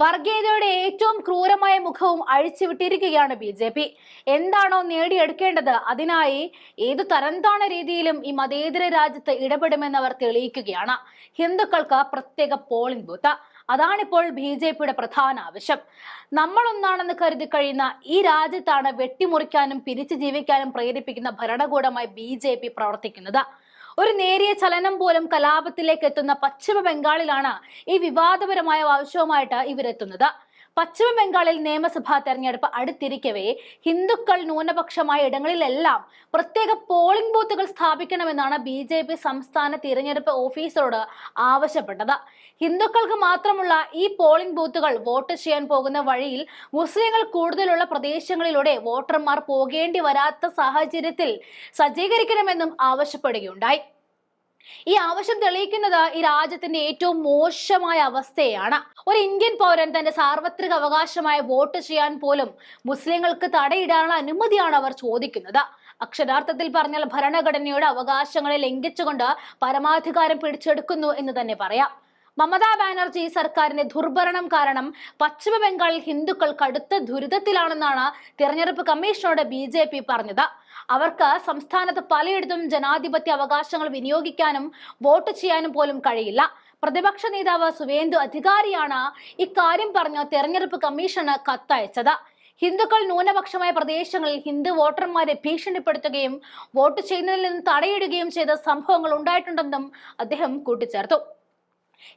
വർഗീയതയുടെ ഏറ്റവും ക്രൂരമായ മുഖവും അഴിച്ചുവിട്ടിരിക്കുകയാണ് ബി ജെ പി. എന്താണോ നേടിയെടുക്കേണ്ടത്? അതിനായി ഏതു തരംതാണ രീതിയിലും ഈ മതേതര രാജ്യത്ത് ഇടപെടുമെന്ന് അവർ തെളിയിക്കുകയാണ്. ഹിന്ദുക്കൾക്ക് പ്രത്യേക പോളിംഗ് ബൂത്ത്. അതാണിപ്പോൾ ബി ജെ പിയുടെ പ്രധാന ആവശ്യം. നമ്മളൊന്നാണെന്ന് കരുതി കഴിയുന്ന ഈ രാജ്യത്താണ് വെട്ടിമുറിക്കാനും പിരിച്ചു ജീവിക്കാനും പ്രേരിപ്പിക്കുന്ന ഭരണകൂടമായി ബി ജെ പി പ്രവർത്തിക്കുന്നത്. ഒരു നേരിയ ചലനം പോലും കലാപത്തിലേക്ക് എത്തുന്ന പശ്ചിമ ബംഗാളിലാണ് ഈ വിവാദപരമായ ആവശ്യവുമായിട്ട് ഇവരെത്തുന്നത്. പശ്ചിമ ബംഗാളിൽ നിയമസഭാ തെരഞ്ഞെടുപ്പ് അടുത്തിരിക്കവേ ഹിന്ദുക്കൾ ന്യൂനപക്ഷമായ ഇടങ്ങളിലെല്ലാം പ്രത്യേക പോളിംഗ് ബൂത്തുകൾ സ്ഥാപിക്കണമെന്നാണ് ബി ജെ പി സംസ്ഥാന തിരഞ്ഞെടുപ്പ് ഓഫീസറോട് ആവശ്യപ്പെട്ടത്. ഹിന്ദുക്കൾക്ക് മാത്രമുള്ള ഈ പോളിംഗ് ബൂത്തുകൾ വോട്ട് ചെയ്യാൻ പോകുന്ന വഴിയിൽ മുസ്ലിങ്ങൾ കൂടുതലുള്ള പ്രദേശങ്ങളിലൂടെ വോട്ടർമാർ പോകേണ്ടി വരാത്ത സാഹചര്യത്തിൽ സജ്ജീകരിക്കണമെന്നും ആവശ്യപ്പെടുകയുണ്ടായി. ഈ ആവശ്യം തെളിയിക്കുന്നത് ഈ രാജ്യത്തിന്റെ ഏറ്റവും മോശമായ അവസ്ഥയാണ്. ഒരു ഇന്ത്യൻ പൗരൻ തന്റെ സാർവത്രിക അവകാശമായ വോട്ട് ചെയ്യാൻ പോലും മുസ്ലിങ്ങൾക്ക് തടയിടാനുള്ള അനുമതിയാണ് അവർ ചോദിക്കുന്നത്. അക്ഷരാർത്ഥത്തിൽ പറഞ്ഞാൽ ഭരണഘടനയുടെ അവകാശങ്ങളെ ലംഘിച്ചുകൊണ്ട് പരമാധികാരം പിടിച്ചെടുക്കുന്നു എന്ന് തന്നെ പറയാം. മമതാ ബാനർജി സർക്കാരിന്റെ ദുർഭരണം കാരണം പശ്ചിമ ബംഗാളിൽ ഹിന്ദുക്കൾ കടുത്ത ദുരിതത്തിലാണെന്നാണ് തിരഞ്ഞെടുപ്പ് കമ്മീഷനോട് ബി ജെ പി പറഞ്ഞത്. അവർക്ക് സംസ്ഥാനത്ത് പലയിടത്തും ജനാധിപത്യ അവകാശങ്ങൾ വിനിയോഗിക്കാനും വോട്ട് ചെയ്യാനും പോലും കഴിയില്ല. പ്രതിപക്ഷ നേതാവ് സുവേന്ദു അധികാരിയാണ് ഇക്കാര്യം പറഞ്ഞ് തെരഞ്ഞെടുപ്പ് കമ്മീഷന് കത്തയച്ചത്. ഹിന്ദുക്കൾ ന്യൂനപക്ഷമായ പ്രദേശങ്ങളിൽ ഹിന്ദു വോട്ടർമാരെ ഭീഷണിപ്പെടുത്തുകയും വോട്ട് ചെയ്യുന്നതിൽ നിന്ന് തടയിടുകയും ചെയ്ത സംഭവങ്ങൾ ഉണ്ടായിട്ടുണ്ടെന്നും അദ്ദേഹം കൂട്ടിച്ചേർത്തു.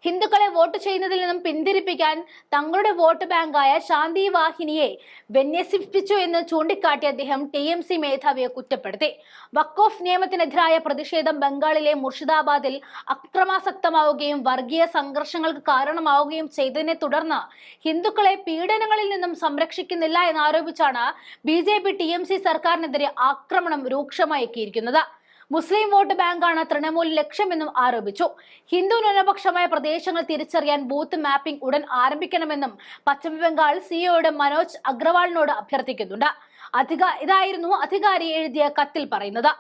ഹിന്ദുക്കളെ വോട്ട് ചെയ്യുന്നതിൽ നിന്നും പിന്തിരിപ്പിക്കാൻ തങ്ങളുടെ വോട്ട് ബാങ്കായ ശാന്തി വാഹിനിയെ വിന്യസിപ്പിച്ചു എന്ന് ചൂണ്ടിക്കാട്ടി അദ്ദേഹം ടി എം സി മേധാവിയെ കുറ്റപ്പെടുത്തി. വക്കോഫ് നിയമത്തിനെതിരായ പ്രതിഷേധം ബംഗാളിലെ മുർഷിദാബാദിൽ അക്രമാസക്തമാവുകയും വർഗീയ സംഘർഷങ്ങൾക്ക് കാരണമാവുകയും ചെയ്തതിനെ തുടർന്ന് ഹിന്ദുക്കളെ പീഡനങ്ങളിൽ നിന്നും സംരക്ഷിക്കുന്നില്ല എന്നാരോപിച്ചാണ് B J P T M C സർക്കാരിനെതിരെ ആക്രമണം രൂക്ഷമാക്കിയിരിക്കുന്നത്. മുസ്ലിം വോട്ട് ബാങ്കാണ് തൃണമൂൽ ലക്ഷ്യമെന്നും ആരോപിച്ചു. ഹിന്ദു ന്യൂനപക്ഷമായ പ്രദേശങ്ങൾ തിരിച്ചറിയാൻ ബൂത്ത് മാപ്പിംഗ് ഉടൻ ആരംഭിക്കണമെന്നും പശ്ചിമബംഗാൾ സിഇഒയുടെ മനോജ് അഗ്രവാളിനോട് അഭ്യർത്ഥിക്കുന്നുണ്ട്. അധിക ഇതായിരുന്നു അധികാരി എഴുതിയ കത്തിൽ പറയുന്നത്.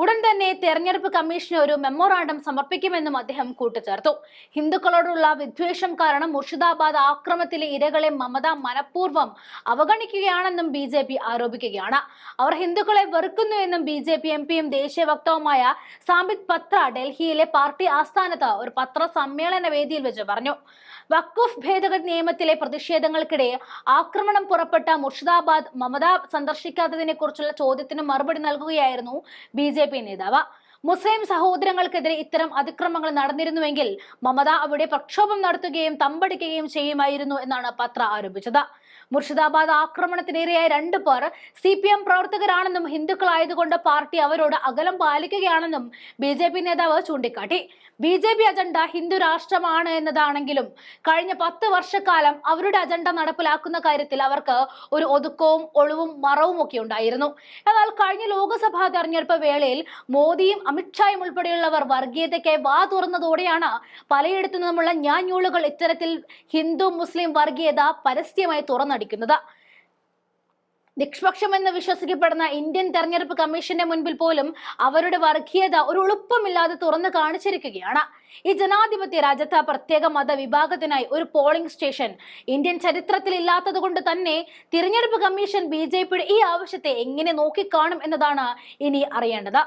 ഉടൻ തന്നെ തെരഞ്ഞെടുപ്പ് കമ്മീഷന് ഒരു മെമ്മോറാണ്ടം സമർപ്പിക്കുമെന്നും അദ്ദേഹം കൂട്ടിച്ചേർത്തു. ഹിന്ദുക്കളോടുള്ള വിദ്വേഷം കാരണം മുർഷിദാബാദ് ആക്രമത്തിലെ ഇരകളെ മമത മനഃപൂർവം അവഗണിക്കുകയാണെന്നും ബി ജെ പി ആരോപിക്കുകയാണ്. അവർ ഹിന്ദുക്കളെ വെറുക്കുന്നു എന്നും ബി ജെ പി എം പിയും ദേശീയ വക്താവുമായ സാമ്പിത് പത്ര ഡൽഹിയിലെ പാർട്ടി ആസ്ഥാനത്ത് ഒരു പത്രസമ്മേളന വേദിയിൽ വെച്ച് പറഞ്ഞു. വഖഫ് ഭേദഗതി നിയമത്തിലെ പ്രതിഷേധങ്ങൾക്കിടെ ആക്രമണം പുറപ്പെട്ട മുർഷിദാബാദ് മമത സന്ദർശിക്കാത്തതിനെ കുറിച്ചുള്ള ചോദ്യത്തിന് മറുപടി നൽകുകയായിരുന്നു ബി ജെ പി നേതാവ്. മുസ്ലിം സഹോദരങ്ങൾക്കെതിരെ ഇത്തരം അതിക്രമങ്ങൾ നടന്നിരുന്നുവെങ്കിൽ മമത അവിടെ പ്രക്ഷോഭം നടത്തുകയും തമ്പടിക്കുകയും ചെയ്യുമായിരുന്നു എന്നാണ് പത്ര ആരോപിച്ചത്. മുർഷിദാബാദ് ആക്രമണത്തിനിരയായ രണ്ടു പേർ സി പി എം പ്രവർത്തകരാണെന്നും ഹിന്ദുക്കളായതുകൊണ്ട് പാർട്ടി അവരോട് അകലം പാലിക്കുകയാണെന്നും ബി ജെ പി നേതാവ് ചൂണ്ടിക്കാട്ടി. B J P agenda Hindu രാഷ്ട്രമാണ് എന്നതാണെങ്കിലും കഴിഞ്ഞ പത്ത് വർഷക്കാലം അവരുടെ അജണ്ട നടപ്പിലാക്കുന്ന കാര്യത്തിൽ അവർക്ക് ഒരു ഒതുക്കവും ഒളിവും മറവും ഒക്കെ ഉണ്ടായിരുന്നു. എന്നാൽ കഴിഞ്ഞ ലോക്സഭാ തെരഞ്ഞെടുപ്പ് വേളയിൽ മോദിയും അമിത്ഷായും ഉൾപ്പെടെയുള്ളവർ വർഗീയതയ്ക്കായി വാ തുറന്നതോടെയാണ് പലയിടത്തു നിന്നുമുള്ള ഞാഞ്ഞൂളുകൾ ഇത്തരത്തിൽ ഹിന്ദു മുസ്ലിം വർഗീയത പരസ്യമായി തുറന്നടിക്കുന്നത് നിഷ്പക്ഷമെന്ന് വിശ്വസിക്കപ്പെടുന്ന ഇന്ത്യൻ തെരഞ്ഞെടുപ്പ് കമ്മീഷന്റെ മുൻപിൽ പോലും അവരുടെ വർഗീയത ഒരു എളുപ്പമില്ലാതെ തുറന്നു കാണിച്ചിരിക്കുകയാണ്. ഈ ജനാധിപത്യ രാജ്യത്ത് പ്രത്യേക മതവിഭാഗത്തിനായി ഒരു പോളിംഗ് സ്റ്റേഷൻ ഇന്ത്യൻ ചരിത്രത്തിൽ ഇല്ലാത്തതുകൊണ്ട് തന്നെ തിരഞ്ഞെടുപ്പ് കമ്മീഷൻ ബി ഈ ആവശ്യത്തെ എങ്ങനെ നോക്കിക്കാണും എന്നതാണ് ഇനി അറിയേണ്ടത്.